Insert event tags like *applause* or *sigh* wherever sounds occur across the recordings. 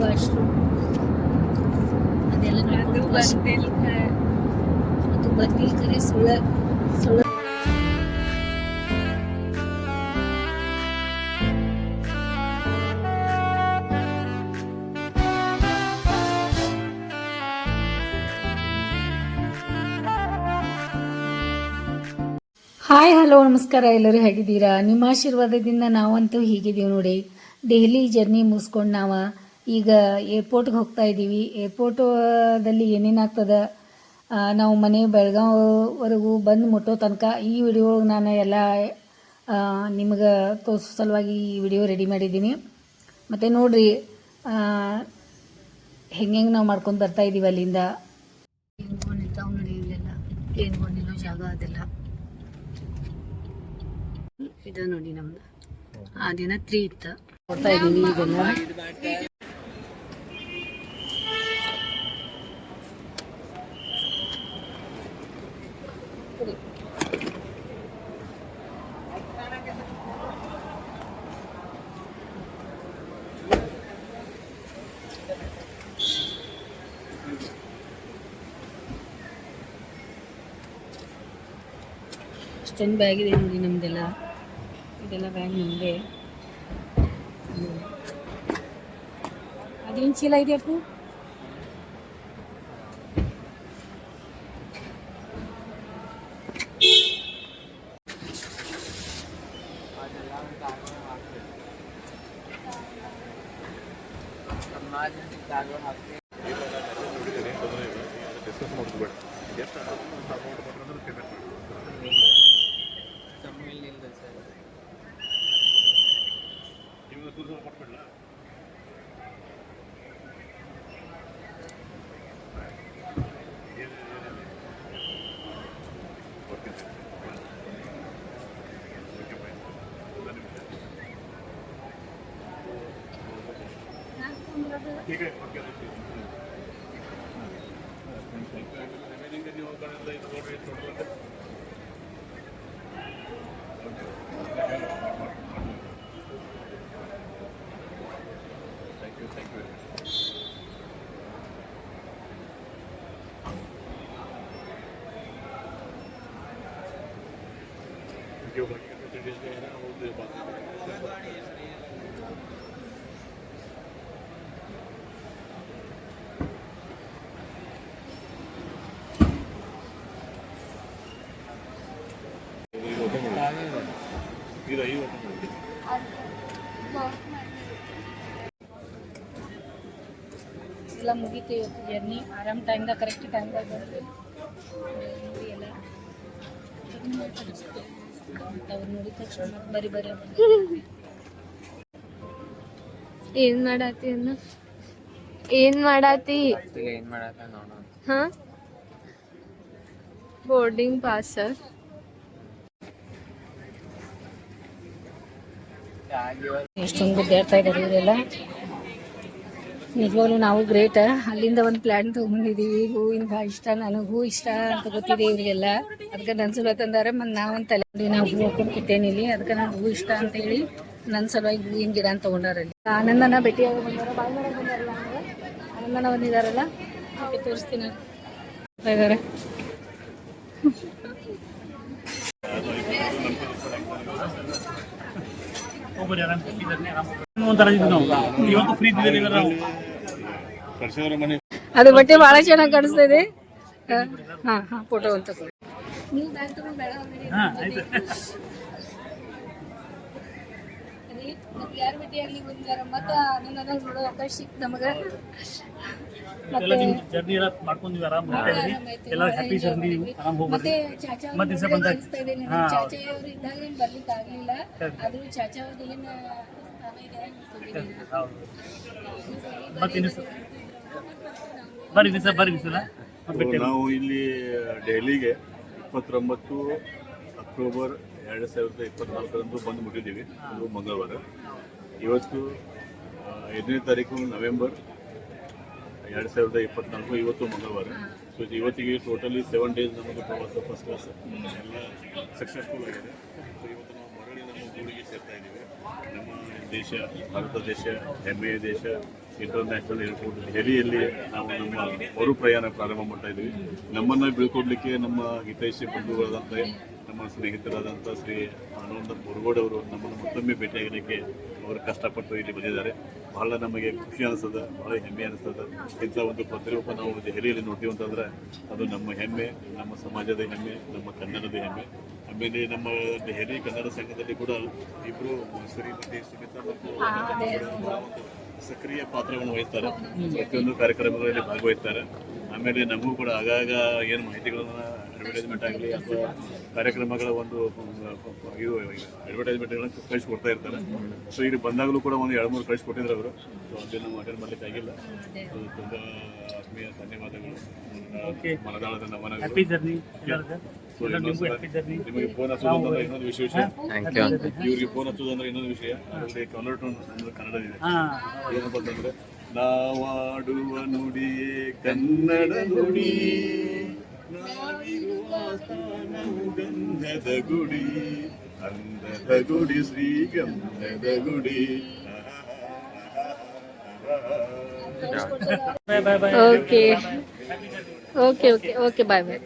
Washroom ಅದೆಲ್ಲ ಅದು ಸುಳ್ಳ ಸುಳ್ಳ ಹಾಯ್ ಹಲೋ ನಮಸ್ಕಾರ ಎಲ್ಲರೂ ಹೇಗಿದ್ದೀರಾ? ನಿಮ್ಮ ಆಶೀರ್ವಾದದಿಂದ ನಾವಂತೂ ಹೀಗಿದ್ದೀವಿ ನೋಡಿ. ದೆಹಲಿ ಜರ್ನಿ ಮುಗಿಸ್ಕೊಂಡು ನಾವು ಈಗ ಏರ್ಪೋರ್ಟ್ಗೆ ಹೋಗ್ತಾ ಇದ್ದೀವಿ. ಏರ್ಪೋರ್ಟದಲ್ಲಿ ಏನೇನಾಗ್ತದ ನಾವು ಮನೆ ಬೆಳಗಾವವರೆಗೂ ಬಂದು ಮುಟ್ಟೋ ತನಕ ಈ ವಿಡಿಯೋ ನಾನು ಎಲ್ಲ ನಿಮಗೆ ತೋರಿಸೋ ಸಲುವಾಗಿ ಈ ವಿಡಿಯೋ ರೆಡಿ ಮಾಡಿದ್ದೀನಿ. ಮತ್ತು ನೋಡಿರಿ ಹೆಂಗೆ ನಾವು ಮಾಡ್ಕೊಂಡು ಬರ್ತಾ ಇದ್ದೀವಿ ಅಲ್ಲಿಂದ. ಏನು ನಿಂತಾವ್ ನೋಡಿ ಇಲ್ಲೆಲ್ಲ ಟ್ರೈನ್ಗಳು ನಿಲ್ಲೋ ಜಾಗ ಅದೆಲ್ಲ ಇದು ನೋಡಿ ನಮ್ದು. ಆ ದಿನ ತ್ರೀ ಇತ್ತು. ಕೊಡ್ತಾ ಇದ್ದೀನಿ ಇದೆಲ್ಲ ಅಷ್ಟೊಂದು ಬ್ಯಾಗ್ ಇದೆ ನೋಡಿ ನಮ್ದೆಲ್ಲ. ಇದೆಲ್ಲ ಬ್ಯಾಗ್ ನಮ್ಮದೇ ಅದೇನು ಚೀಲ ಇದೆ ಅಪ್ಪು ಎಲ್ಲ ಮುಗೀತು ಇವತ್ತು ಜರ್ನಿ ಆರಾಮ್ ಟೈಮ್ದಾಗ ಕರೆಕ್ಟ್ ಟೈಮ್ದಾಗ ಬಂದ್ವಿ. ನೋಡಿ ಎಲ್ಲ. ಅವ್ರು ನೋಡಿದ ತಕ್ಷಣ ಮತ್ತೆ ಬರಿ ಬರಿ ಏನ್ ಮಾಡಾತಿ ಅನ್ನ? ಏನ್ ಮಾಡಾತಿ? ಏನ್ ಮಾಡತ್ತ ನೋಡೋಣ. ಹಾ? ಬೋರ್ಡಿಂಗ್ ಪಾಸ್ ಎಷ್ಟೊಂದು ಗುದ್ದಾಡ್ತಾ ಇದ್ದಾರೆ ಇವರೆಲ್ಲ. ನಿಜವಾಗ್ಲೂ ನಾವು ಗ್ರೇಟ್ ಅಲ್ಲಿಂದ ಒಂದು ಪ್ಲ್ಯಾನ್ ತೊಗೊಂಡಿದ್ದೀವಿ ಹೂವಿನ ಭಾಳ ಇಷ್ಟ, ನನಗೆ ಹೂ ಇಷ್ಟ ಅಂತ ಗೊತ್ತಿದೆ ಇವರಿಗೆಲ್ಲ. ಅದಕ್ಕೆ ನನ್ನ ಸಲ ತಂದಾರೆ, ಮತ್ತು ನಾವೊಂದು ತಲೆ ನಾವು ಹೂ ಹಾಕೊಂಡು ಇಲ್ಲಿ. ಅದಕ್ಕೆ ನನಗೆ ಹೂ ಇಷ್ಟ ಅಂತ ಹೇಳಿ ನನ್ನ ಸಲುವಾಗಿ ಹೂವಿನ ಗಿಡ ಅಂತ ತೊಗೊಂಡಾರಲ್ಲಿ ಆನಂದನ ಭೇಟಿಯಾಗಿ ಬಂದಾರ ಬಂದಾರಲ್ಲ ಆನಂದನ ಬಂದಿದ್ದಾರಲ್ಲ ಅದಕ್ಕೆ ತೋರಿಸ್ತೀನಿ. ಇವತ್ತು ಫ್ರೀ ನಾವು. ಅದು ಬಟ್ಟೆ ಬಹಳ ಚೆನ್ನಾಗಿ ಕಾಣಿಸ್ತಾ ಇದೆ. ಹಾ ಹಾ ಫೋಟೋ ಅಂತ. ನೀವು ಬ್ಯಾಗ್ ತಗೊಂಡು ಬೇಡ ಅಂದ್ರಿ. ಹಾ ಯಾರ ಭೇಟಿ ನನ್ನ ನೋಡೋ ಅವಕಾಶ ಸಿಕ್ತು ನಮಗ. ಎಲ್ಲ ಮತ್ತೆ ನಿಮ್ ಜರ್ನಿ ಎಲ್ಲ ಮಾಡ್ಕೊಂಡಿವಿ ಆರಾಮ್ ಹೋಗ್ತಾ ಇದ್ರಿ ಎಲ್ಲ ಹ್ಯಾಪಿ ಜರ್ನಿ ಆರಾಮ್ ಮತ್ತೆ ಹೋಗ್ಬರ್ರಿ ಚಾಚಾ ಮತ್ತೆ ದಿವ್ಸ ಬಂದಾಗ- ಅನಿಸ್ತಾ ಇದೆ ನನಗೆ ಹಾ. ಚಾಚಾ ಅವ್ರು ಇದ್ದಾಗ ಏನ್ ಬರ್ಲಿಕ್ಕೆ ಆಗ್ಲಿಲ್ಲ. ಆದ್ರೂ ಚಾಚಾ ಅವ್ರದ್ದು ಏನು ಸ್ಥಾನ ಇದೆ ಅಂತ ಗೊತ್ತಿಲ್ಲ. ಹೌದು. ಮತ್ತೆ ಇನ್ನು ಸ- ಬರ್ರಿ ದಿವಸ ಬರ್ರಿ ದಿವಸ ನಾವು ಇಲ್ಲಿ ದೆಹಲಿಗೆ ಇಪ್ಪತ್ತೊಂಬತ್ತು ಅಕ್ಟೋಬರ್ ಎರಡು ಸಾವಿರದ ಇಪ್ಪತ್ನಾಲ್ಕರಂದು ಬಂದು ಮುಟ್ಟಿದ್ದೀವಿ ಅದು ಮಂಗಳವಾರ. ಇವತ್ತು ಐದನೇ ತಾರೀಕು ನವೆಂಬರ್, ಎರಡು ಸಾವಿರದ ಇಪ್ಪತ್ನಾಲ್ಕು, ಇವತ್ತು ಮಂಗಳವಾರ. ಸೊ ಇವತ್ತಿಗೆ ಟೋಟಲಿ ಸೆವೆನ್ ಡೇಸ್ ನಮಗೆ ಪ್ರವಾಸ ಫಸ್ಟ್ ಕ್ಲಾಸ್ ಎಲ್ಲ ಸಕ್ಸಸ್ಫುಲ್ ಆಗಿದೆ. ಸೊ ಇವತ್ತು ನಾವು ಮರಳಿ ನಮ್ಮ ಊರಿಗೆ ಸೇರ್ತಾ ಇದ್ದೀವಿ. ನಮ್ಮ ದೇಶ, ಭಾರತ ದೇಶ, ಹೆಮ್ಮೆಯ ದೇಶ ಇಂಟರ್ನ್ಯಾಷನಲ್ ಏರ್ಪೋರ್ಟ್ ದೆಹಲಿಯಲ್ಲಿ ನಾವು ನಮ್ಮ ಮರು ಪ್ರಯಾಣ ಪ್ರಾರಂಭ ಮಾಡ್ತಾ ಇದ್ದೀವಿ. ನಮ್ಮನ್ನು ಬೀಳ್ಕೊಡ್ಲಿಕ್ಕೆ ನಮ್ಮ ಹಿತೈಷಿ ಬಂಧುಗಳಾದಂಥ ನಮ್ಮ ಸ್ನೇಹಿತರಾದಂಥ ಶ್ರೀ ಆನಂದ ಮುರುಗೋಡ್ ಅವರು ನಮ್ಮನ್ನು ಮತ್ತೊಮ್ಮೆ ಭೇಟಿಯಾಗಲಿಕ್ಕೆ ಅವರು ಕಷ್ಟಪಟ್ಟು ಇಲ್ಲಿ ಬಂದಿದ್ದಾರೆ. ಬಹಳ ನಮಗೆ ಖುಷಿ ಅನಿಸ್ತದೆ, ಬಹಳ ಹೆಮ್ಮೆ ಅನಿಸ್ತದೆ. ಇಂಥ ಒಂದು ಪ್ರತಿರೂಪ ನಾವು ದೆಹಲಿಯಲ್ಲಿ ನೋಡ್ತೀವಿ ಅಂತಂದರೆ ಅದು ನಮ್ಮ ಹೆಮ್ಮೆ, ನಮ್ಮ ಸಮಾಜದ ಹೆಮ್ಮೆ, ನಮ್ಮ ಕನ್ನಡದ ಹೆಮ್ಮೆ. ಆಮೇಲೆ ನಮ್ಮ ದೆಹಲಿ ಕನ್ನಡ ಸಂಘದಲ್ಲಿ ಕೂಡ ಇಬ್ಬರು ಶ್ರೀಮತಿ ಸುಮಿತಾ ಮತ್ತು ಸಕ್ರಿಯ ಪಾತ್ರವನ್ನು ವಹಿಸ್ತಾರೆ. ಪ್ರತಿಯೊಂದು ಕಾರ್ಯಕ್ರಮಗಳಲ್ಲಿ ಭಾಗವಹಿಸ್ತಾರೆ. ಆಮೇಲೆ ನಮಗೂ ಕೂಡ ಆಗಾಗ ಏನು ಮಾಹಿತಿಗಳನ್ನ ಅಡ್ವರ್ಟೈಸ್ಮೆಂಟ್ ಆಗಲಿ ಅಥವಾ ಕಾರ್ಯಕ್ರಮಗಳ ಒಂದು ಇದು ಅಡ್ವರ್ಟೈಸ್ಮೆಂಟ್ಗಳನ್ನು ಕಳಿಸ್ಕೊಡ್ತಾ ಇರ್ತಾರೆ. ಸೊ ಇಲ್ಲಿ ಬಂದಾಗಲೂ ಕೂಡ ಒಂದು ಎರಡು ಮೂರು ಕಳಿಸ್ಕೊಟ್ಟಿದ್ರು ಅವರು. ಸೊ ಅದನ್ನು ನಾವು ಅಟೆಂಡ್ ಮಾಡ್ಲಿಕ್ಕೆ ಆಗಿಲ್ಲ ಸೊ ತುಂಬ ಆತ್ಮೀಯ ಧನ್ಯವಾದಗಳು. Okay. ಮನದಾಳದ ನಮನಗಳು ನಿಮಗೂ ಫೋನ್ ಹಚ್ಚೋದಂದ್ರೆ ಇನ್ನೊಂದು ವಿಶೇಷ ಥ್ಯಾಂಕ್ ಯು ಅಂಕಲ್ ಇವ್ರಿಗೆ ಫೋನ್ ಹಚ್ಚೋದಂದ್ರೆ ಇನ್ನೊಂದು ವಿಷಯ ಅಲ್ಲಿ ಕನ್ನಡ ಕನ್ನಡದಿದೆ ಏನಪ್ಪ ಅಂತಂದ್ರೆ ನಾವಾಡುವ ನುಡಿಯೇ ಕನ್ನಡ ನುಡಿ ನಾವಿರುವ ಗಂಧದ ಗುಡಿ ಅಂದದ ಗುಡಿ ಶ್ರೀಗಂಧದ ಗುಡಿ bye bye bye okay okay okay okay bye bye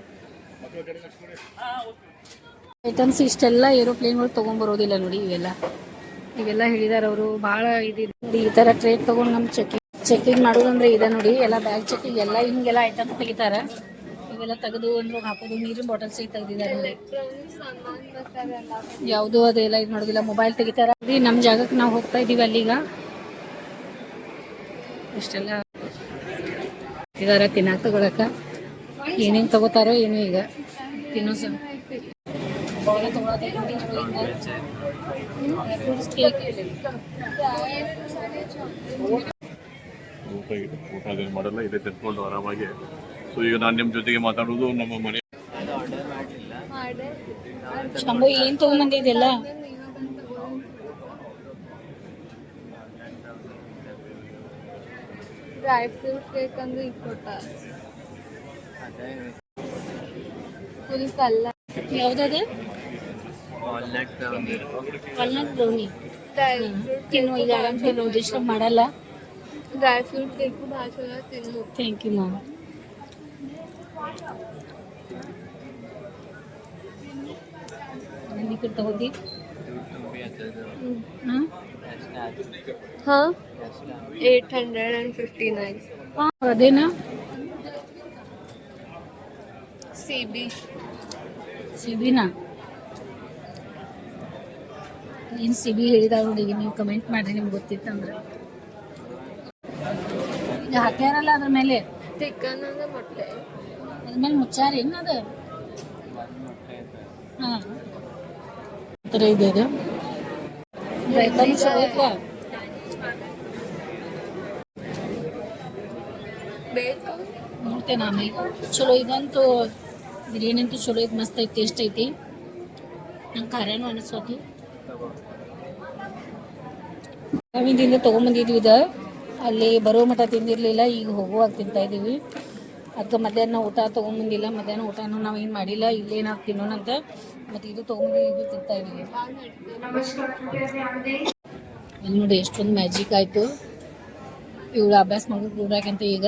items ಇಷ್ಟೆಲ್ಲ ಏರೋಪ್ಲೇನ್ಗಳು ತೊಗೊಂಬರೋದಿಲ್ಲ ನೋಡಿ ಇವೆಲ್ಲ. ಇವೆಲ್ಲ ಹೇಳಿದಾರೆ ಅವರು, ಭಾಳ ಇದಿದೆ ನೋಡಿ, ಈ ಥರ ಟ್ರೇಟ್ ತೊಗೊಂಡು ನಮ್ಮ ಚೆಕಿಂಗ್ ಚೆಕಿಂಗ್ ಮಾಡೋದಂದ್ರೆ ಇದೆ ನೋಡಿ, ಎಲ್ಲ ಬ್ಯಾಗ್ ಚೆಕಿಂಗ್ ಎಲ್ಲ ಹಿಂಗೆಲ್ಲ ಐಟಮ್ಸ್ ತೆಗಿತಾರೆ. ಇವೆಲ್ಲ ತೆಗೆದು ಅಂದ್ರೆ ಹಾಕೋದು, ನೀರಿನ ಬಾಟಲ್ಸ್ ತೆಗೆದಿದ್ದಾರೆ ಯಾವುದೂ ಅದೆಲ್ಲ ಇದು ಮಾಡೋದಿಲ್ಲ ಮೊಬೈಲ್ ತೆಗಿತಾರ. ನೋಡಿ ನಮ್ಮ ಜಾಗಕ್ಕೆ ನಾವು ಹೋಗ್ತಾ ಇದೀವಿ ಅಲ್ಲಿಗ. ಇಷ್ಟೆಲ್ಲ. ಇದಾರ ತಿನ್ನಾಕ ತಗೊಳಕ. ಏನೇನು ತಗೋತಾರೋ ಏನು ಈಗ. ತಿನ್ನೋ ಸರ್. ಊಟ ಇದೆ ಅದೇನು ಮಾಡಲ್ಲ ಇದೆ ತೆಗೆದುಕೊಂಡು ಆರಾಮಾಗಿ ಸೊ ಈಗ ನಾನು ನಿಮ್ಮ ಜೊತೆಗೆ ಮಾತಾಡೋದು ನಮ್ಮ ಮನೆ ಶಂಭು, ಏನ್ ತಗೊಂಬಂದಿದೆಲ್ಲ ಡ್ರೈ ಫ್ರೂಟ್ ಕೇಕ್ ಅಂದ್ರೆ ಈಗ ಕೊಟ್ಟ ಫುಲ್ ಕಲ್ಲ ಯಾವ್ದದ ವಾಲ್ನಟ್ ಬ್ರೌನಿ ಡ್ರೈ ಫ್ರೂಟ್ ತಿನ್ನು ಈಗ ಆರಾಮ್ ತಿನ್ನು ಡಿಸ್ಟರ್ಬ್ ಮಾಡಲ್ಲ ಡ್ರೈ ಫ್ರೂಟ್ ಕೇಕು ಭಾಳ ಚಲೋ ತಿನ್ನು ಥ್ಯಾಂಕ್ ಯು ಮ್ಯಾಮ್ ಈ ಕಡೆ ತಗೋತಿ ಹಾಂ ಹಾಂ eight hundred and fifty nine ಅದೇನಾ C ಸಿಬಿನಾ? ಏನು ಸಿಬಿ ಹೇಳಿದಾಗ ನೋಡಿ ನೀವು ಕಮೆಂಟ್ ಮಾಡ್ರಿ ನಿಮ್ಗೆ ಗೊತ್ತಿತ್ತಂದ್ರೆ. ಈಗ ಹಾಕ್ಯಾರಲ್ಲ ಅದ್ರ ಮೇಲೆ? ಮೊಟ್ಟೆ ಅದ್ರ ಮೇಲೆ ಮುಚ್ಚಾರ ಏನದ? ಹಾಂ. ಥರ ಇದೆ ಇದು ಐತ್ವಾ? ಬೇಕು. ನೋಡ್ತೇನೆ ಆಮೇಲೆ. ಚಲೋ ಇದಂತೂ ಬಿರಿಯಾನಿ ಅಂತೂ ಚಲೋ ಐತಿ ಮಸ್ತ್ ಐತಿ ಟೇಸ್ಟ್ ಐತಿ? ನಂಗೆ ಖಾರನೂ ಅನಿಸೋತು ನಾವಿಂದಿಂದ ತೊಗೊಂಬಂದಿದ್ವಿ ಇದು. ಅಲ್ಲಿ ಬರೋ ಮಠ ತಿಂದಿರಲಿಲ್ಲ, ಈಗ ಹೋಗುವಾಗ ತಿಂತಾ ಇದ್ದೀವಿ ಅದಕ್ಕೆ ಮಧ್ಯಾಹ್ನ ಊಟ ತೊಗೊಂಬಂದಿಲ್ಲ, ಮಧ್ಯಾಹ್ನ ಊಟನೂ ನಾವು ಏನು ಮಾಡಿಲ್ಲ, ಇಲ್ಲೇ ನಾವು ತಿನ್ನೋಣಂತ ಮತ್ತು ಇದು ತೊಗೊಂಬಂದು ಇದು ತಿಂತಾ ಇದ್ದೀವಿ ಇಲ್ಲಿ ನೋಡಿ ಎಷ್ಟೊಂದು ಮ್ಯಾಜಿಕ್ ಆಯಿತು. ಇವಳು ಅಭ್ಯಾಸ ಮಾಡೋದು ಕೂಡಾಕಂತ ಈಗ.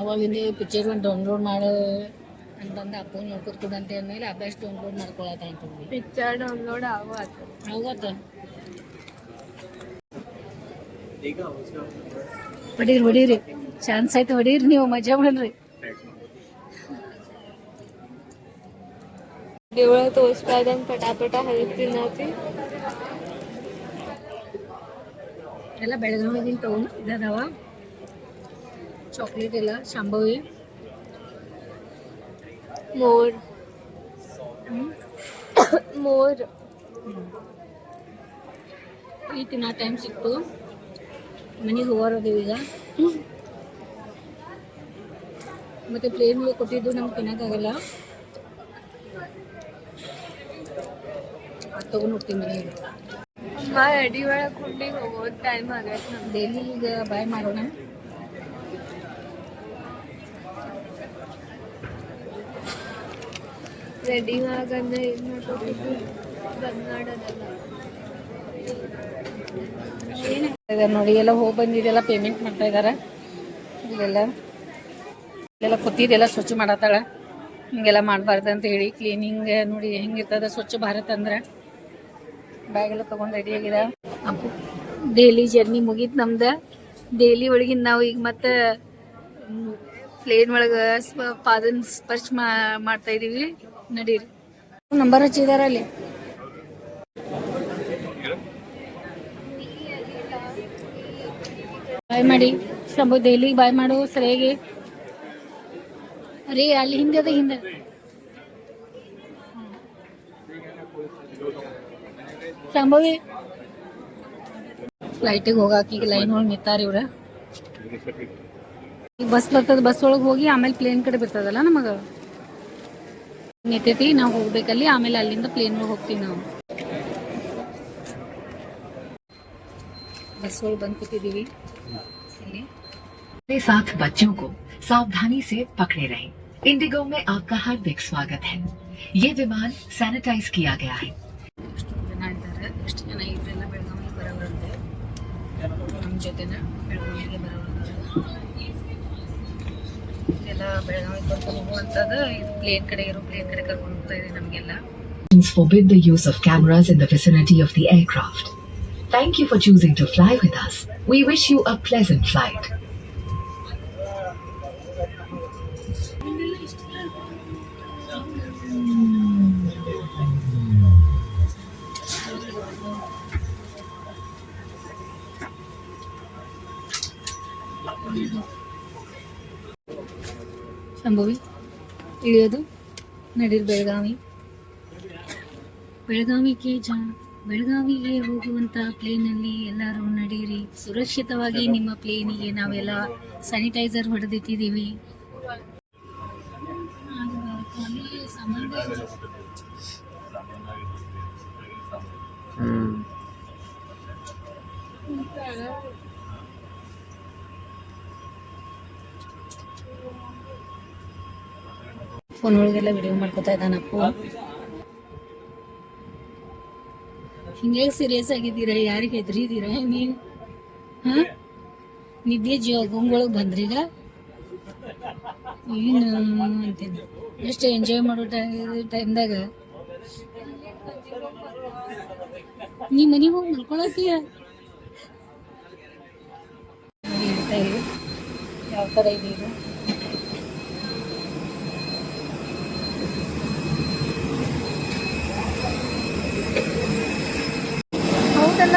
ಅವಾಗಿಂದ ಪಿಕ್ಚರ್ ಡೌನ್ಲೋಡ್ ಮಾಡು ಅಂತಂದು ಅಪ್ಪ ನೋಡ್ಕೊತ ಕೂಡ ಅಂತ ಅಂದಮೇಲೆ ಅಭ್ಯಾಸ ಡೌನ್ಲೋಡ್ ಮಾಡ್ಕೊಳತ್ತ ಅಂತಂದ್ವಿ ಪಿಕ್ಚರ್ ಡೌನ್ಲೋಡ್ ಆಗತ್ತೆ ಹೌದತ್ತ ಹೊಡೀರಿ ಹೊಡೀರಿ ಚಾನ್ಸ್ ಆಯ್ತು ಹೊಡೀರಿ ನೀವು ಮಜಾ ಮಾಡ್ರಿ ದೇವಳ ತೋರಿಸ್ತಾ ಇದ್ದಂಗೆ ಪಟಾಪಟ ಹರಿದು ತಿನ್ನತಿ ಎಲ್ಲ ಬೆಳಗಾವಿದಿಂದ ತಗೊಂಡು ಇದಾವ ಚಾಕ್ಲೇಟ್ ಎಲ್ಲ ಶಾಂಭವಿ ಮೋರ್ ಮೋರ್ *coughs* ಈ ತಿನ್ನೋ ಟೈಮ್ ಸಿಕ್ತು. ಮನೆಗೆ ಹೋಗೋರದೇವು ಈಗ. ಮತ್ತೆ ಪ್ಲೇನ್ ಕೊಟ್ಟಿದ್ದು ನಮ್ಗೆ ತಿನ್ನೋಕ್ಕಾಗಲ್ಲ. ಅದು ತೊಗೊಂಡು ಹೋಗ್ತೀವಿ ಮನೆಗೆ. ಅಮ್ಮ ಎಡಿ ಒಳಗೆ ಹುಂಡಿಗೆ ಹೋಗೋದು ಟೈಮ್ ಆಗೈತೆ ನಮ್ಮ ಡೈಲಿ ಈಗ ಬಾಯ್ ಮಾಡೋಣ. ರೆಡಿ ಆಗಂದ್ರೆ ಏನು ಮಾಡ್ಕೊತಿದ್ದು ಬಂದ್ ಮಾಡೋದಲ್ಲ ನೋಡಿ ಎಲ್ಲ ಹೋಗಿ ಬಂದಿದೆಲ್ಲ ಪೇಮೆಂಟ್ ಮಾಡ್ತಾ ಇದ್ದಾರೆ ಇಲ್ಲೆಲ್ಲ ಇಲ್ಲೆಲ್ಲ ಕೂತಿದ್ದೆಲ್ಲ ಸ್ವಚ್ಛ ಮಾಡತ್ತಾಳ. ಹಿಂಗೆಲ್ಲ ಮಾಡಬಾರ್ದು ಅಂತ ಹೇಳಿ ಕ್ಲೀನಿಂಗ್ ನೋಡಿ ಹೆಂಗಿರ್ತದ ಸ್ವಚ್ಛ ಭಾರತ್ ಅಂದ್ರೆ. ಬ್ಯಾಗ್ ಎಲ್ಲ ತೊಗೊಂಡು ರೆಡಿ ಆಗಿದೆ. ಅಪ್ಪು ಡೈಲಿ ಜರ್ನಿ ಮುಗೀತು ನಮ್ದು. ಡೇಲಿ ಒಳಗಿನ ನಾವು ಈಗ ಮತ್ತೆ ಪ್ಲೇನ್ ಒಳಗೆ ಪಾದನ್ ಸ್ಪರ್ಶ ಮಾಡ್ತಾ ಇದೀವಿ. ನಡೀರಿ. ನಂಬರ್ ಹಚ್ಚಿದಾರ ಅಲ್ಲಿ. ಬಾಯ್ ಮಾಡಿ. ಶಂಭು ದೆಹಲಿ ಬಾಯ್ ಮಾಡು, ಸರಿಯಾಗಿ. ರೀ, ಅಲ್ಲಿ ಹಿಂದೆ ಅದ, ಹಿಂದೆ. ಶಂಭವಿ ಫ್ಲೈಟಿಗೆ ಹೋಗಾಕ, ಈಗ ಲೈನ್ ಒಳಗೆ ನಿಂತಾರ ಇವ್ರ. ಈಗ ಬಸ್ ಬರ್ತದ ಬಸ್ ಒಳಗೆ ಹೋಗಿ ಆಮೇಲೆ ಪ್ಲೇನ್ ಕಡೆ ಬರ್ತದಲ್ಲ ನಮಗ? ನಿಂತೈತಿ ನಾವು ಹೋಗ್ಬೇಕಲ್ಲಿ ಆಮೇಲೆ ಅಲ್ಲಿಂದ ಪ್ಲೇನ್ ಒಳಗೆ ಹೋಗ್ತೀವಿ ನಾವು ಬಸ್ ಒಳಗೆ ಬಂದು ಕೂತಿದ್ದೀವಿ ಇಲ್ಲಿ अपने साथ बच्चों को सावधानी से पकड़े रहें। इंडिगो में आपका हार्दिक स्वागत है ये विमान सैनिटाइज किया गया है ಎಷ್ಟು ಜನ ಇದ್ದಾರೆ ಎಷ್ಟು ಜನ ಇವರೆಲ್ಲ ಬೆಳಗಾವಿಗೆ ಬರೋರಂತೆ ನಮ್ಮ ಜೊತೆನ ಬೆಳಗಾವಿಗೆ ಬರೋರು ಎಲ್ಲ ಬೆಳಗಾವಿಗೆ ಕರ್ಕೊಂಡು ಹೋಗುವಂಥದ್ದು ಇದು ಪ್ಲೇನ್ ಕಡೆ ಇರೋ ಪ್ಲೇನ್ ಕಡೆ ಕರ್ಕೊಂಡು ಹೋಗ್ತಾ ಇದೆ ನಮಗೆಲ್ಲ Forbid the use of cameras in the vicinity of the aircraft. Thank you for choosing to fly with us. We wish you a pleasant flight. ಸಂಭವಿ. ಇಳಿಯೋದು. ನಡೀರ್ Belagavi. ಬೆಳಗಾವಿಗೆ ಜ, ಬೆಳಗಾವಿಗೆ ಹೋಗುವಂತ ಪ್ಲೇನಲ್ಲಿ ಎಲ್ಲರೂ ನಡೀರಿ. ಸುರಕ್ಷಿತವಾಗಿ ನಿಮ್ಮ ಪ್ಲೇನಿಗೆ ನಾವೆಲ್ಲ ಸ್ಯಾನಿಟೈಸರ್ ಹೊಡೆದಿಟ್ಟಿದ್ದೀವಿ. ಫೋನ್ ಒಳಗೆಲ್ಲ ವಿಡಿಯೋ ಮಾಡ್ಕೊತಾ ಇದ್ದಾನಪ್ಪು ಹಿಂಗೆ ಸೀರಿಯಸ್ ಆಗಿದ್ದೀರಾ? ಯಾರಿಗೆ ಹೆದರಿದ್ದೀರಾ? ನೀವು ಹಾ? ನಿದ್ದೆ ಜೀವ ಗುಂಗೊಳಗೆ ಬಂದ್ರೀಗ? ಏನು ಅಂತೀನಿ ಎಷ್ಟು ಎಂಜಾಯ್ ಮಾಡೋ ಟೈಮ್ದಾಗ? ನೀ ಮನೆಗೆ ಹೋಗಿ ಮಲ್ಕೊಳತ್ತೀಯ? ಯಾವ ಥರ ಇದೆ ಇದು ಹೌದಲ್ಲ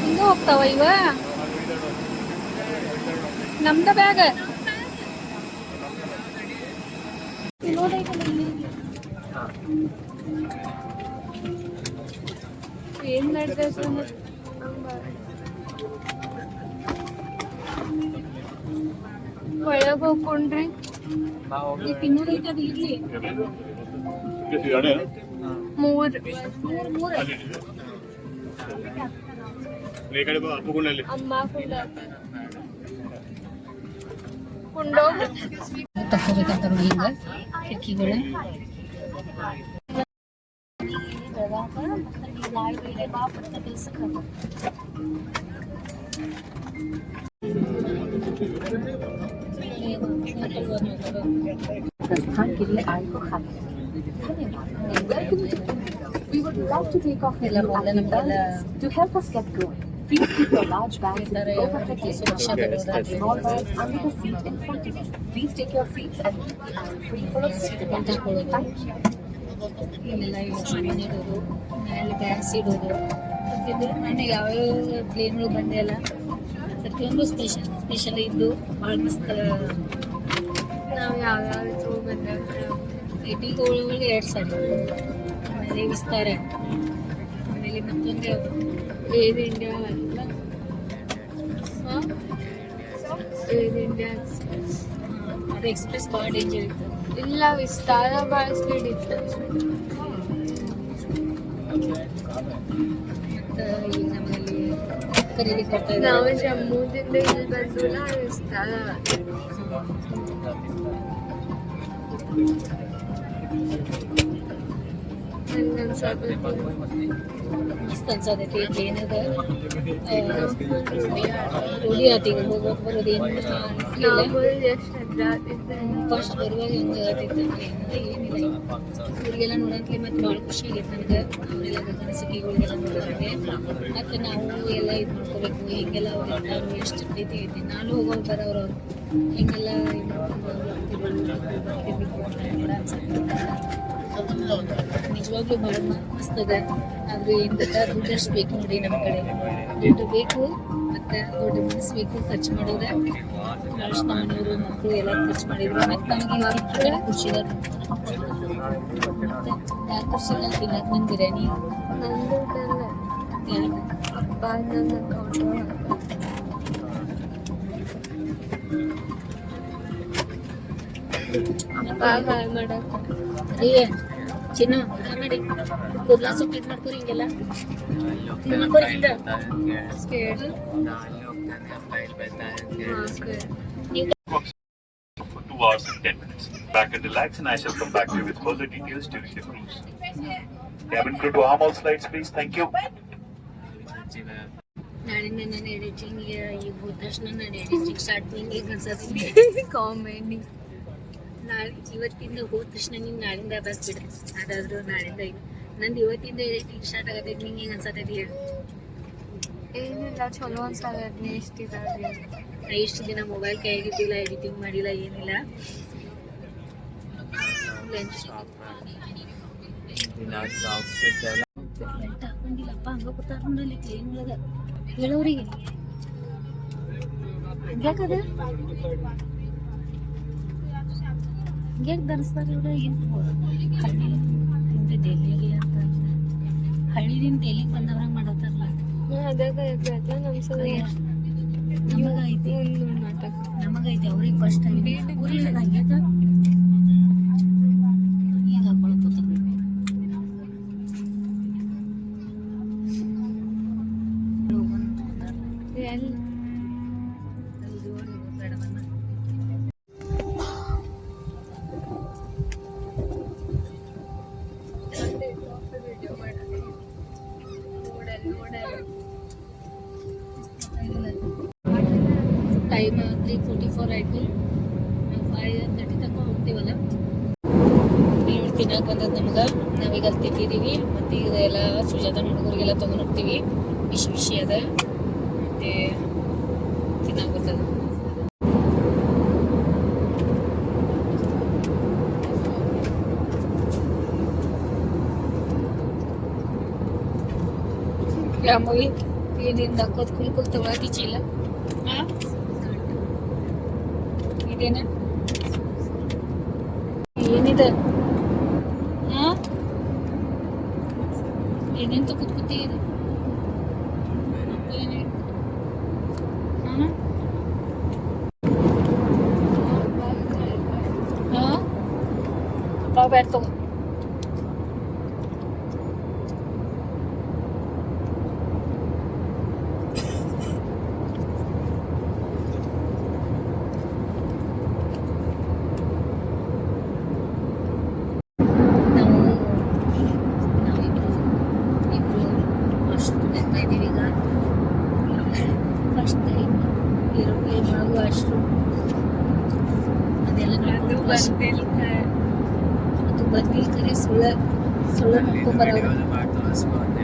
ಹಿಂಗ ಹೋಗ್ತಾವ ಇವ? ನಮ್ದ ಬ್ಯಾಗ. ಏನ್ ನಡ್ದೈತೆ ಒಳಗ್ ಹೋಗ್ಕೊಂಡ್ರಿ. ಮೂರ್ ಮೂರ್ ಮೂರ್ ಈ ಕಡೆ ಬಾ ಅಪ್ಪುಗುಂಡಲ್ಲಿ ಅಮ್ಮ ಕುಂಡ ಕುಂಡೋಗ್ ತಕ್ಕೋಬೇಕಂತ ನೋಡಿ ಹಿಂಗ ಕಿಟಕಿಗಳು प्रस्थान के लिए आय को खाली We would love to take off ಎಲ್ಲ ಮೊದಲ ನಮಗೆಲ್ಲ to help us get going. Please keep your large bags in the ಇದ್ದಾರೆ overhead bin Suraksha and ಬರೋದಾಗ್ಲಿ small bags under the seat in front of you. Please take your seats and keep the aisle free for a seat ತಗೊಳ್ಳೋದು. Thank you. ಇಲ್ಲೆಲ್ಲ ಇವಾಗ ಸಾಮಾನು ಇಡೋದು ಮೇಲೆ bags ಇಡೋದು ಪ್ರತಿಯೊಂದು ನಾನು ಯಾವ್ಯಾವ ಪ್ಲೇನ್ಗಳು ಬಂದೆ ಅಲ್ಲ ಪ್ರತಿಯೊಂದು ಸ್ಪೆಷಲ್ ಸ್ಪೆಷಲ್ ಇದ್ದು ಭಾಳ ಮಸ್ತ್ ನಾವು ಯಾವ್ಯಾವ ಹೋಗಂದ್ರೆ ಏಟಿಗೆ ಒಳಗೆ ಎರಡು ಸಾವಿರ ಆಮೇಲೆ ವಿಸ್ತಾರ. ಆಮೇಲೆ ಮತ್ತೊಂದು ಏರ್ ಇಂಡಿಯಾ ಅಲ್ಲ? ಏರ್ ಇಂಡಿಯಾ ಅದು ಎಕ್ಸ್ಪ್ರೆಸ್ ಭಾಳ ಡೇಂಜರ್ ಇತ್ತು. ಇಲ್ಲ ವಿಸ್ತಾರ ಭಾಳ ಸ್ಪೀಡ್ ಇತ್ತು ಮತ್ತು ಈಗ ನಮ್ಮಲ್ಲಿ ಖರೀದಿಗೆ ಬರ್ತಾ ನಾವು ಇದ್ದಾರೆ ಜಮ್ಮುದಿಂದ ಇಲ್ಲಿ ಬಂದಿಲ್ಲ ವಿಸ್ತಾರ ನಂಗೆ ಅನ್ಸತ್ತೆ ಮಸ್ತ್ ಅನ್ಸತೈತಿ ಇಲ್ಲಿ ಏನದ ರೂಢಿ ಆತಿ ಈಗ ಬರೋದು ಏನು ಅಡ್ಡಾಡ್ತಿದ್ದೆ ಫಸ್ಟ್ ಬರುವಾಗ ಹೆಂಗೆ ಆಗತ್ತಿತ್ತು ಏನಿಲ್ಲ. ಹುಡುಗೆಲ್ಲ ನೋಡಂತಲೇ ಮತ್ತೆ ಭಾಳ ಖುಷಿ ಆಗೈತೆ ನನಗೆ. ಅವರೆಲ್ಲ ಗಗನಸಿಗೆಗಳಿಗೆಲ್ಲ ನೋಡೋದಂಗೆ ಮತ್ತು ನಾವು ಎಲ್ಲ ಇದು ಮಾಡ್ಕೋಬೇಕು. ಹಿಂಗೆಲ್ಲ ಅವ್ರು ಎಷ್ಟು ಪ್ರೀತಿ ಐತಿ ನಾನು ಹೋಗೋರು ಬರೋರು ಅವ್ರು. ಹಿಂಗೆಲ್ಲ ಇದು ಮಾಡ್ಕೊಂಡು ಬರ್ತಿರ್ಬೇಕು ಅಂತ ಅನ್ಸುತ್ತೆ ನಿಜವಾಗ್ಲೂ ಬಹಳ ಅದ ಆದ್ರೆ ಏನ್ ಗೊತ್ತಾ? ದುಡ್ಡಷ್ಟು ಬೇಕು ನೋಡಿ ನಮ್ಮ ಕಡೆ. ದುಡ್ಡು ಬೇಕು ಮತ್ತೆ ದೊಡ್ಡ ಮನಸ್ಸು ಬೇಕು ಖರ್ಚು ಮಾಡಿದ್ರೆ ನಮ್ಮ ಮನೆಯವರು ಮಕ್ಕಳು ಎಲ್ಲ ಖರ್ಚು ಮಾಡಿದ್ರು. ಮತ್ತೆ ನಮಗೆ ಇವಾಗ ಖುಷಿ ಮತ್ತೆ ಯಾರು ಖುಷಿಲ್ಲ ತಿನ್ನಕ್ ನಂಗೆ ಬಿರಿಯಾನಿ. ನಂದು ಕಲ್ಲ ಚಿನ್ನು ಮಾಡಿ ಕೂದಲ ಸುಟ್ಟಿದ್ ಮಾಡ್ಕೊರಿ ಹಿಂಗೆಲ್ಲ ಮಾಡ್ಕೊರಿ ಹಿಂಗ ಸ್ಕೇಡ್ two hours and ten minutes. Back and relax, and I shall come back to you with further details during the cruise. Cabin crew to arm all slides, please. Thank you. ನಾಳಿಂದ ನಾನು ಎಡಿಟಿಂಗ್ ಈಗ ಹೋದ ತಕ್ಷಣ ನಾನು editing start comedy ನಾಳೆ ಇವತ್ತಿಂದ ಹೋದ ತಕ್ಷಣ ನೀನು ನಾಳಿಂದ ಬಸ್ ಬಿಡ ಅದಾದ್ರೂ ನಾಳಿಂದ ಇದು ನಂದು ಇವತ್ತಿಂದ ಎಡಿಟಿಂಗ್ ಸ್ಟಾರ್ಟ್ ಆಗತೈತಿ ನಿಂಗೆ ಹೆಂಗೆ ಅನ್ಸತ್ತೈತಿ ಹೇಳು. ಏನಿಲ್ಲ ಚಲೋ ಅನ್ಸತ್ತೆ ಎಷ್ಟಿದಾವೆ? ನಾ ಇಷ್ಟು ದಿನ ಮೊಬೈಲ್ ಕೈಯಾಗಿದ್ದಿಲ್ಲ ಎಡಿಟಿಂಗ್ ಮಾಡಿಲ್ಲ ಏನಿಲ್ಲ. ಹಾಕೊಂಡಿಲ್ಲಪ್ಪ ಹಂಗ ಕೂತಾರ ನೋಡಲ್ಲಿ ಕ್ಲೀನ್ ಒಳಗ ಹೇಳೋರಿಗೆ ಹಂಗ್ಯಾಕದ ಹಂಗ್ಯಾಕ್ ಧರಿಸ್ತಾರೆ ಇವ್ರ ಏನು ಹಳ್ಳಿಯಿಂದ ಡೆಲ್ಲಿಗೆ ಅಂತ ಹಳ್ಳಿದಿಂದ ಡೆಲ್ಲಿಗೆ ಬಂದವ್ರಂಗ ಮಾಡತ್ತಾರಲ್ಲ? ನಮಗೈತಿ. ನಮಗೈತಿ ಅವ್ರಿಗೆ first time time three forty four ಆಯ್ತು ನಾವು ಫೈವ್ ತರ್ಟಿ ತನಕ ಹೋಗ್ತೀವಲ್ಲ? ಏಳು ತಿನ್ನಕ್ಕೆ ಬಂದದ್ದು ನಮ್ಗೆ ನಾವೀಗ ಅಲ್ಲಿ ತಿಂದಿದ್ದೀವಿ ಮತ್ತು ಈಗ ಎಲ್ಲ ಸುಜಾತ ಹುಡುಗರಿಗೆಲ್ಲ ತೊಗೊಂಡು ಹೋಗ್ತೀವಿ ಬಿಸಿ ಬಿಸಿ ಅದ. ಮತ್ತು ತಿನ್ನಕ್ಕೆ ಬರ್ತದೆ ಯಾವ ಮೂವಿ ಏನಿಂದ ಹಾಕೋದು ಕುಲ್ ಕುಲ್ ತಗೊಳತಿ ಚೀಲ ಹಾಂ ಇದೇನ ಏನಿದೆ ಹಾ ಏನೇನ್ ತಗೊಂಡ್ ಕೂತಿ ಇದು ಹಾ ಹಾ ಬಾ ಬ್ಯಾಟ್ ತಗೋ ನಾವು ನಾವಿಬ್ರು ಇಬ್ರು ಅಷ್ಟು ಬರ್ತಾ ಇದ್ದೀವಿ ಈಗ ಫಸ್ಟ್ ಟೈಮ್ ಏರೋಪ್ಲೇನ್ ಒಳಗೂ ಅಷ್ಟು ಅದೆಲ್ಲ ಅದು ನೋಡ್ಕೊಂಡು ಅಷ್ಟು ಬರ್ತಿಲ್ಲ ಅದು ಬಂದಿಲ್ಲ ಖರೆ ಸುಳ್ಳ ಸುಳ್ಳ ನೋಡ್ಕೊಂಬರೋರು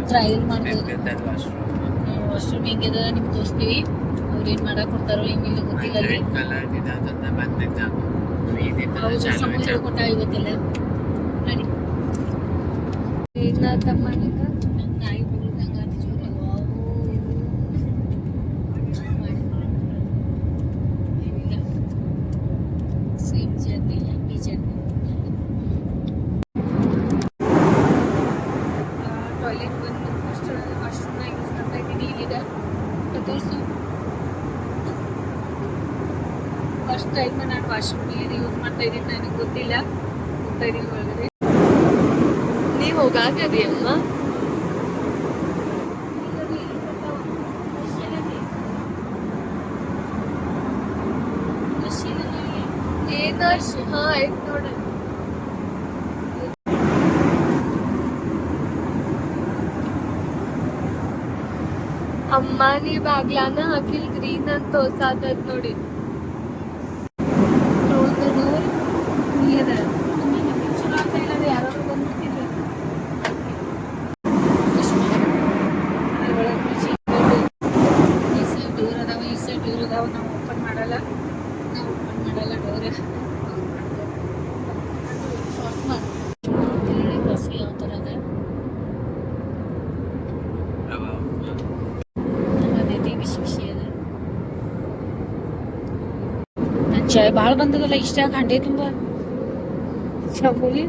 ಟ್ರಯಲ್ ಮಾಡ್ಬೋದು ವಾಶ್ರೂಮ್ ಹೆಂಗಿದೆ ನಿಮ್ಗೆ ತೋರಿಸ್ತೀವಿ ಅವ್ರು ಕೊಡ್ತಾರೋ ಹೆಂಗಿಲ್ಲ ಗೊತ್ತಿಲ್ಲ ಅಲ್ಲಿ ಹೌದು ಮಾಡ್ತಾ ನನಗೆ ಗೊತ್ತಿಲ್ಲ. ಹೋಗ್ತಾ ಇದ್ದೀನಿ ಒಳಗಡೆ. ನೀವು ಹೋಗಾಕದಿ ಅಮ್ಮ? ಏನಾರ್ಶ್ ಹಾ ಆಯ್ತು ನೋಡ. ಬಾಗ್ಲಾನ ಅಖಿಲ್ ಗ್ರೀನ್ ಅಂತ ಹೊಸಾದದ್ ನೋಡಿ. ಚಾಯ್ ಭಾಳ ಬಂದದಲ್ಲ ಇಷ್ಟ ಹಂಡೆ ತುಂಬ. ಶಾಂಪೂಲಿ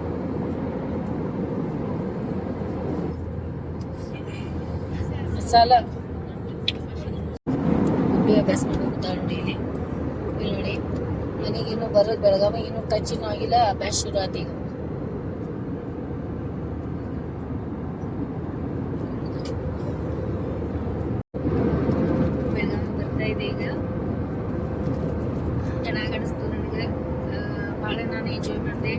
ಮಸಾಲ. ಹುಬ್ಬಿ ಅಭ್ಯಾಸ ಮಾಡ್ಬೇಕು ನೋಡಿ ಇಲ್ಲಿ. ಇಲ್ಲಿ ನೋಡಿ ಮನೆಗೇನು ಬರೋದು ಬೆಳಗಾವಿಗೇನು ಟಚ್ ಇನ್ನೂ ಆಗಿಲ್ಲ ಅಭ್ಯಾಸ ಶುರು ಆತೀಗ ಈಗ ಬೆಳಗಾವಿ ಬರ್ತಾ ಇದೆ ಈಗ ಚೆನ್ನಾಗಿ ಅನಿಸ್ತು ನನಗೆ. ಭಾಳ ನಾನು ಎಂಜಾಯ್ ಮಾಡಿದೆ.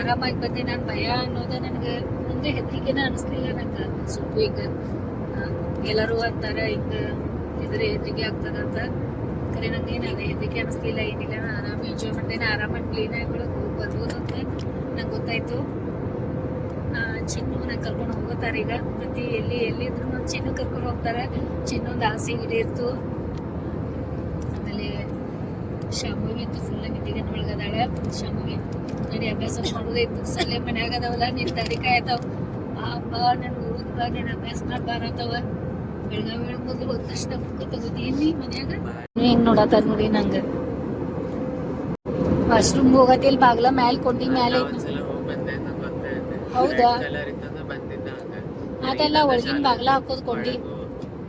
ಆರಾಮಾಗಿ ಬಂದೆ. ನಾನು ಭಯ ಅನ್ನೋದು ನನಗೆ ಮುಂದೆ ಹೆದರಿಕೆನ ಅನಿಸ್ಲಿಲ್ಲ ನಂಗೆ ಸ್ವಲ್ಪ ಈಗ. ಎಲ್ಲರೂ ಅಂತಾರೆ ಈಗ ಇದ್ರೆ ಹೆದರಿಕೆ ಆಗ್ತದಂತ ಕರೆ, ನಂಗೆ ನಾನು ಹೆದರಿಕೆ ಅನಿಸ್ಲಿಲ್ಲ, ಏನಿಲ್ಲ. ನಾನು ಆರಾಮ ಎಂಜಾಯ್ ಮಾಡಿದೆ. ಆರಾಮಾಗಿ ಕ್ಲೀನಾಗಿ ಒಳಗೆ ಹೋಗಿ ಬರ್ಬೋದು ಅಂತ ನಂಗೆ ಗೊತ್ತಾಯ್ತು. ಚಿನ್ನು ನಂಗೆ ಕರ್ಕೊಂಡು ಹೋಗುತ್ತಾರೆ ಈಗ. ಪ್ರತಿ ಎಲ್ಲಿ, ಎಲ್ಲಿದ್ರು ಚಿನ್ನು ಕರ್ಕೊಂಡು ಹೋಗ್ತಾರೆ. ಚಿನ್ನೊಂದು ಆಸೆ ಈಡೇರ್ತು. ಶಾಂಭವಿ ಇತ್ತು ಫುಲ್ ನಿದ್ದಿಗೆ ಒಳಗದಾಳ ಶಾಂಭವಿ. ನೋಡಿ ಅಭ್ಯಾಸ ಮಾಡೋದೇ ಇತ್ತು. ಸಲ್ಲೆ ಮನ್ಯಾಗ ಅದಾವಲ್ಲ ನಿನ್ ತರಿಕಾಯಿ ಆಯ್ತಾವ ಆ ಬಾ ನನ್ ಊರಿಗೆ ಬಾ ನಿನ್ ಅಭ್ಯಾಸ ಮಾಡಿ ಬಾರತ್ತವ ಬೆಳಗಾವಿ ಒಳಗೆ ಮೊದಲು ಹೋದ ತಕ್ಷಣ ಬುಕ್ ತಗೋತೀನಿ ಮನ್ಯಾಗ? ಹೆಂಗ್ ನೋಡತ್ತಾರ ನೋಡಿ ನಂಗ ವಾಶ್ರೂಮ್ ಹೋಗತ್ತಿಲ್ ಬಾಗ್ಲ ಮ್ಯಾಲ್ ಕೊಂಡಿ ಮ್ಯಾಲ ಹೌದಾ? ಅದೆಲ್ಲ ಒಳಗಿನ ಬಾಗ್ಲ ಹಾಕೋದ್ ಕೊಂಡಿ.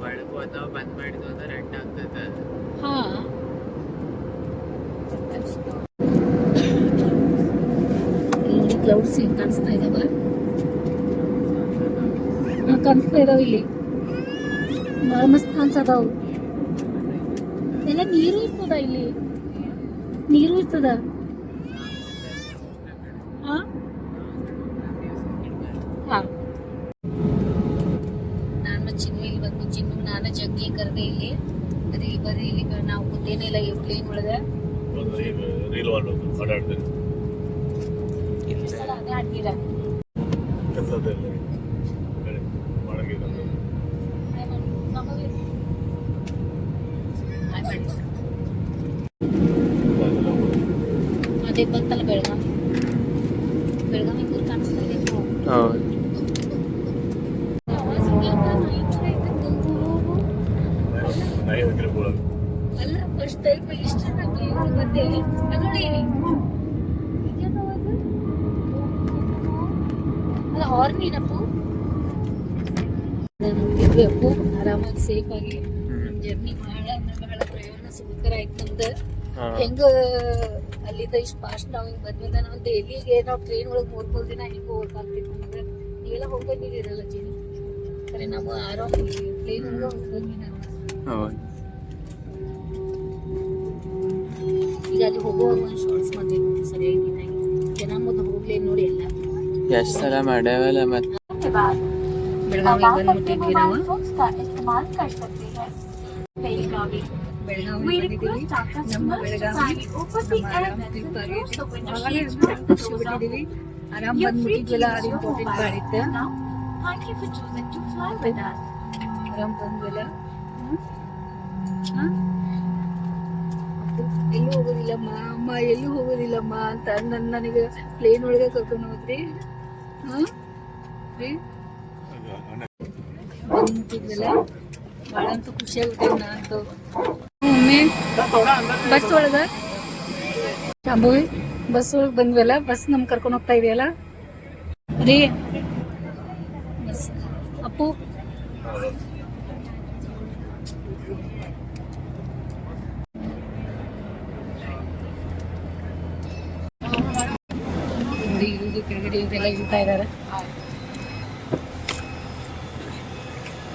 ಒಳಗು ಬಂದ್ ಮಾಡಿದ್ವು ಅಂದ್ರೆ ರೆಡ್ ಆಗ್ತೈತೆ. ಹಾ. ಇಲ್ಲಿ ಕ್ಲೌಡ್ಸ್ ಸೀನ್ ಕಾಣಿಸ್ತಾ ಇದಾವ ಕಾಣಿಸ್ತಾ ಇದಾವ ಇಲ್ಲಿ. ಭಾಳ ಮಸ್ತ್ ಕಾಣಿಸದಾವು. ಎಲ್ಲ ನೀರು ಇರ್ತದ ಇಲ್ಲಿ? ನೀರು ಇರ್ತದ ಹಾ ಹಾ ನಾನು ಚಿನ್ನು ಇಲ್ಲಿ ಬಂದು ಚಿನ್ನು ನಾನು ಜಗ್ಗಿ ಕರೆದೆ ಇಲ್ಲಿ ಬರೀ ಬರೀ ಇಲ್ಲಿ ಬ- ನಾವು ಕೂತೇನಿಲ್ಲ ಈ ಪ್ಲೇನ್ ಒಳಗೆ ಒಂದು ಈಗ ರೀಲ್ ಮಾಡೋದು ಆಡಾಡ್ತೇನೆ ಎಷ್ಟ್ ಸಲ ಅದೇ ಆಡ್ತೀರಾ ಕೆಲಸದಲ್ಲ ಒಳಗೆ ಇರೋದು. ಹಾಯ್ ಮಾಡು. ನಮಗೆ ಹಾಯ್ ಮಾಡಿ ಅದೆಲ್ಲ ಹೋಗಿ. ಅದೇ ಬಂತಲ್ಲ ಬೆಳಗಾವಿ ಬೆಳಗಾವಿ ಊರು ಕಾಣಿಸ್ತಾ ಇದೆ ನೀವು. ಹೌದು. ಅಲ್ಲ ಫಸ್ಟ್ ಮತ್ತೆ ನೋಡಿ ಅಲ್ಲ ಹಾರ್ನ್ ಆರಾಮಾಗಿ ಸೇಫ್ ಆಗಿ ಜರ್ನಿ ಬಹಳ ಅಂದ್ರೆ ಬಹಳ ಪ್ರಯಾಣ ಸುಖಕರ ಆಯ್ತು ನಮ್ದು. ಹೆಂಗ ಅಲ್ಲಿಂದ ಇಷ್ಟ ಫಾಸ್ಟ್ ನಾವು ಹಿಂಗ್ ಬಂದ್ಮೇಲೆ ನಾವು ದೆಹಲಿಗೆ ನಾವು ಟ್ರೈನ್ ಒಳಗ್ ಮೂರ್ ಮೂರ್ ದಿನ ಹೆಂಗ ಹೋಗ್ಬೇಕಾಗ್ತಿತ್ತು ನಮ್ಗೆ ನೀವೆಲ್ಲ ಹೋಗಿ ಬಂದಿದ್ದೀರಲ್ಲ ಜೀನಿ ಖರೆ ನಾವು ಆರಾಮ್ ಪ್ಲೇನ್ ಒಳಗೆ ಹೋಗಿ ಹೌದು. ಈಗ ಅಲ್ಲಿ ಹೋಗುವಾಗ ಒಂದು ಶಾರ್ಟ್ಸ್ ಸರಿಯಾಗಿ ಜನ ಮುಂದ ಹೋಗ್ಲಿ ನೋಡಿ ಎಲ್ಲ. ಎಷ್ಟ್ ಸಲ ಮಾಡ್ಯಾವಲ್ಲ ಮತ್ತೆ ಬೆಳಗಾವಿ ಬಂದ್ಬಿಟ್ಟಿದ್ವಿ ನಾವು ಬೆಳಗಾವಿ ನಮ್ಮ ಬಿಟ್ಟಿದ್ದೀವಿ. ಆರಾಮ್ ಬಂದ್ಬಿಟ್ಟಿದ್ವಲ್ಲ ಅದು ಇಂಪಾರ್ಟೆಂಟ್. ಆರಾಮ್ ಬಂದ್ವಲ್ಲ ಎಲ್ಲೂ ಹೋಗೋದಿಲ್ಲಮ್ಮ ಅಮ್ಮ ಎಲ್ಲೂ ಹೋಗೋದಿಲ್ಲಮ್ಮ ಅಂತ ನನ್ನ ನನಗೆ ಪ್ಲೇನ್ ಒಳಗೆ ಕರ್ಕೊಂಡು ಹೋದ್ರಿ. ಹಾಂ? ರೀ ಅದು ಹಣ ಬಂದಿದ್ವಲ್ಲ ಭಾಳ ಅಂತೂ ಖುಷಿಯಾಗ್ಬಿಟ್ಟೆ ನಾನಂತೂ ಒಮ್ಮೆ ಬಸ್ ಒಳಗ ಶಾಂಭವಿ ಬಸ್ ಒಳಗೆ ಬಂದ್ವಲ್ಲ ಬಸ್ ನಮ್ ಕರ್ಕೊಂಡು ಹೋಗ್ತಾ ಇದೆಯಲ್ಲ ರೀ ಬಸ್ ಅಪ್ಪು ನೋಡಿ ಇವ್ರು ಕೆಳಗಡೆ ಇವರೆಲ್ಲ ಇಳ್ತಾ ಇದ್ದಾರೆ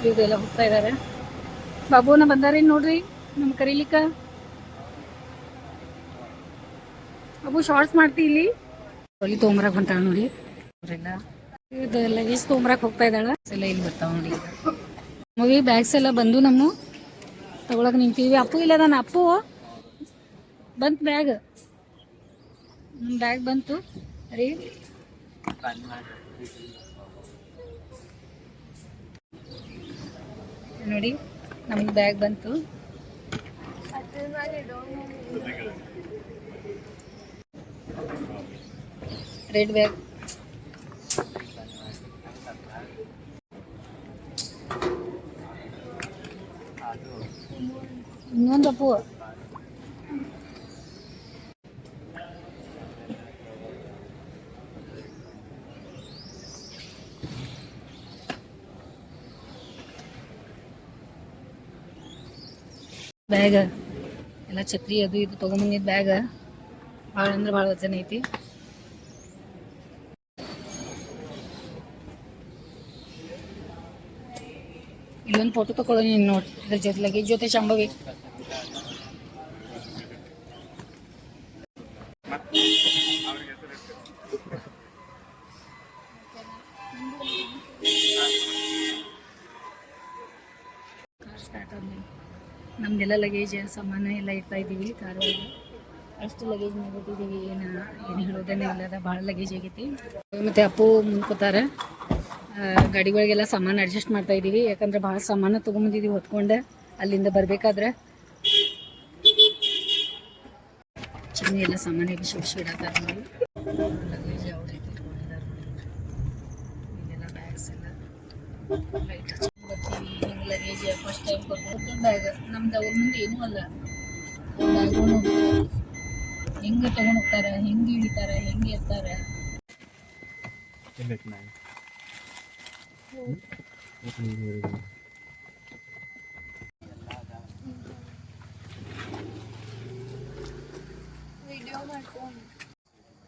ಇವರೆಲ್ಲ ಹೋಗ್ತಾ ಇದ್ದಾರೆ ಬಾಬುನ ಬಂದಾರೇನ್ ನೋಡ್ರಿ? ನಮ್ ಕರೀಲಿಕ್ಕ? ಬಾಬು ಶಾರ್ಟ್ಸ್ ಮಾಡ್ತಿ ಇಲ್ಲಿ? ಒಲಿ ತೊಂಬರಾಕ್ ಬಂತಾಳ ನೋಡಿ. ಅವರೆಲ್ಲ ಇದು ಲಗೇಜ್ ತೊಂಬರಾಕ್ ಹೋಗ್ತಾ ಇದ್ದಾಳ. ಎಲ್ಲ ಇಲ್ಲಿ ಬರ್ತಾವ ನೋಡಿ. ಮಗಿ ಬ್ಯಾಗ್ಸ್ ಎಲ್ಲ ಬಂದು ನಮ್ಮ ತಗೊಳಕ್ ನಿಂತೀವಿ. ಅಪ್ಪು ಇಲ್ಲ ನಾನು ಅಪ್ಪು ಬಂತು ಬ್ಯಾಗ್ ಬ್ಯಾಗ್ ಬಂತು. ರೀ ನೋಡಿ. ನಮ್ಗೆ ಬ್ಯಾಗ್ ಬಂತು. ರೆಡ್ ಬ್ಯಾಗ್ ಇನ್ನೊಂದು ಅಪ್ಪು. ಬ್ಯಾಗ್. ಎಲ್ಲ ಛತ್ರಿ ಅದು ಇದು ತೊಗೊಂಬಂದಿದ್ದ ಬ್ಯಾಗ್. ಭಾಳ ಅಂದ್ರೆ ಭಾಳ ವಜನ್ ಐತಿ. ಇಲ್ಲೊಂದು ಫೋಟೋ ತಗೊಳ್ಳೋ ನೀನು ನೋಡಿ. ಇದ್ರ ಜೊತೆ ಲಗೇಜ್ ಜೊತೆ ಶಾಂಭವಿ. ಲಗೇಜ್ ಸಾಮಾನು ಎಲ್ಲ ಇಡ್ತಾ ಇದ್ದೀವಿ ಕಾರು ಅಷ್ಟು ಲಗೇಜ್ ಮಾಡ್ಬಿಟ್ಟಿದ್ದೀವಿ ಏನು ಏನು ಹೇಳೋದನ್ನೇ ಇಲ್ಲದ ಭಾಳ ಲಗೇಜ್ ಆಗೈತಿ. ಮತ್ತೆ ಅಪ್ಪು ಮುಂದ್ಕೋತಾರೆ. ಗಾಡಿಗಳಿಗೆಲ್ಲ ಸಾಮಾನು ಅಡ್ಜಸ್ಟ್ ಮಾಡ್ತಾ ಇದ್ದೀವಿ, ಯಾಕಂದ್ರೆ ಭಾಳ ಸಾಮಾನು ತೊಗೊಂಬಂದಿದ್ದೀವಿ ಹೊತ್ಕೊಂಡು, ಅಲ್ಲಿಂದ ಬರಬೇಕಾದ್ರೆ. ಚಿನ್ನಿ ಎಲ್ಲ ಸಾಮಾನು ಬಿಸಿ ಬಿಸಿ ಇಡತ್ತಾರ ಲಗೇಜ್ ಯಾವ ರೀತಿ ಇಟ್ಕೊಂಡಿದ್ದಾರೆ ಇಲ್ಲೆಲ್ಲ ಫಸ್ಟ್ ಟೈಮ್ ಕೊಟ್ಟು. ಬ್ಯಾಗ್ ನಮ್ದು ಅವ್ರ ಮುಂದೆ ಏನೂ ಅಲ್ಲ. ಹೆಂಗೆ ತಗೊಂಡು ಹೋಗ್ತಾರ? ಹೆಂಗೆ ಇಳಿತಾರ ಹೆಂಗೆ ಇರ್ತಾರೆ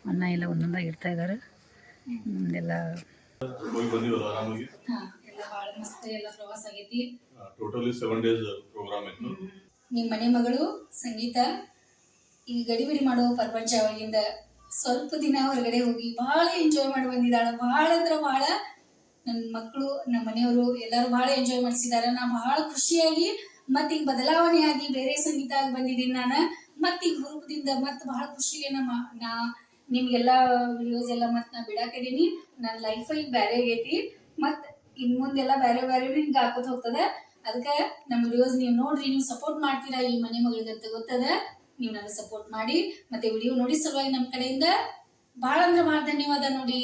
ಅನ್ನ ಎಲ್ಲ ಒಂದೊಂದಾಗಿ ಇಡ್ತಾ ಇದ್ದಾರೆ. ಮುಂದೆಲ್ಲ ಹೋಗಿ ಬಂದಿರೋದು ಆರಾಮಾಗಿ? ಎಲ್ಲ ಭಾಳ ಮಸ್ತ್ ಎಲ್ಲ ಪ್ರವಾಸ ಆಗೈತಿ. ಟೋಟಲಿ ಸೆವೆನ್ ಡೇಸ್ ಪ್ರೋಗ್ರಾಮ್ ಇತ್ತು. ನಿಮ್ಮ ಮನೆ ಮಗಳು ಸಂಗೀತ ಈ ಗಡಿಬಿಡಿ ಮಾಡೋ ಪ್ರಪಂಚ ಅವಾಗಿಂದ ಸ್ವಲ್ಪ ದಿನ ಹೊರಗಡೆ ಹೋಗಿ ಬಹಳ ಎಂಜಾಯ್ ಮಾಡಿ ಬಂದಿದ್ದಾಳೆ. ಬಹಳ ಅಂದ್ರೆ ಬಹಳ ನನ್ನ ಮಕ್ಕಳು ನಮ್ಮ ಮನೆಯವರು ಎಲ್ಲರೂ ಬಹಳ ಎಂಜಾಯ್ ಮಾಡಿಸಿದ್ದಾರೆ. ನಾ ಬಹಳ ಖುಷಿಯಾಗಿ ಮತ್ತೆ ಈಗ ಬದಲಾವಣೆ ಆಗಿ ಬೇರೆ ಸಂಗೀತ ಆಗಿ ಬಂದಿದ್ದೀನಿ ನಾನು. ಮತ್ತೆ ಈಗ ಹುರುಪದಿಂದ ಮತ್ತೆ ಬಹಳ ಖುಷಿಗೆ ನಮ್ಮ, ನಾ ನಿಮ್ಗೆಲ್ಲ ವಿಡಿಯೋಸ್ ಎಲ್ಲ ಮತ್ತೆ ನಾ ಬಿಡಾಕಿದ್ದೀನಿ. ನನ್ನ ಲೈಫ್ ಈಗ ಬೇರೆ ಆಗೈತಿ. ಮತ್ತೆ ಇನ್ ಮುಂದೆಲ್ಲ ಬೇರೆ ಬೇರೆ ಹಿಂಗೆ ಹಾಕೋದು ಹೋಗ್ತದೆ. ಅದಕ್ಕೆ ನಮ್ಮ ವಿಡಿಯೋಸ್ ನೀವು ನೋಡ್ರಿ, ನೀವು ಸಪೋರ್ಟ್ ಮಾಡ್ತೀರಾ ಈ ಮನೆ ಮಗಳಿಗಂತ ಗೊತ್ತದ ನೀವು ನನಗೆ ಸಪೋರ್ಟ್ ಮಾಡಿ. ಮತ್ತೆ ವಿಡಿಯೋ ನೋಡಿ ಸಲುವಾಗಿ ನಮ್ಮ ಕಡೆಯಿಂದ. ಭಾಳ ಅಂದ್ರೆ ಭಾಳ ಧನ್ಯವಾದ ನೋಡಿ.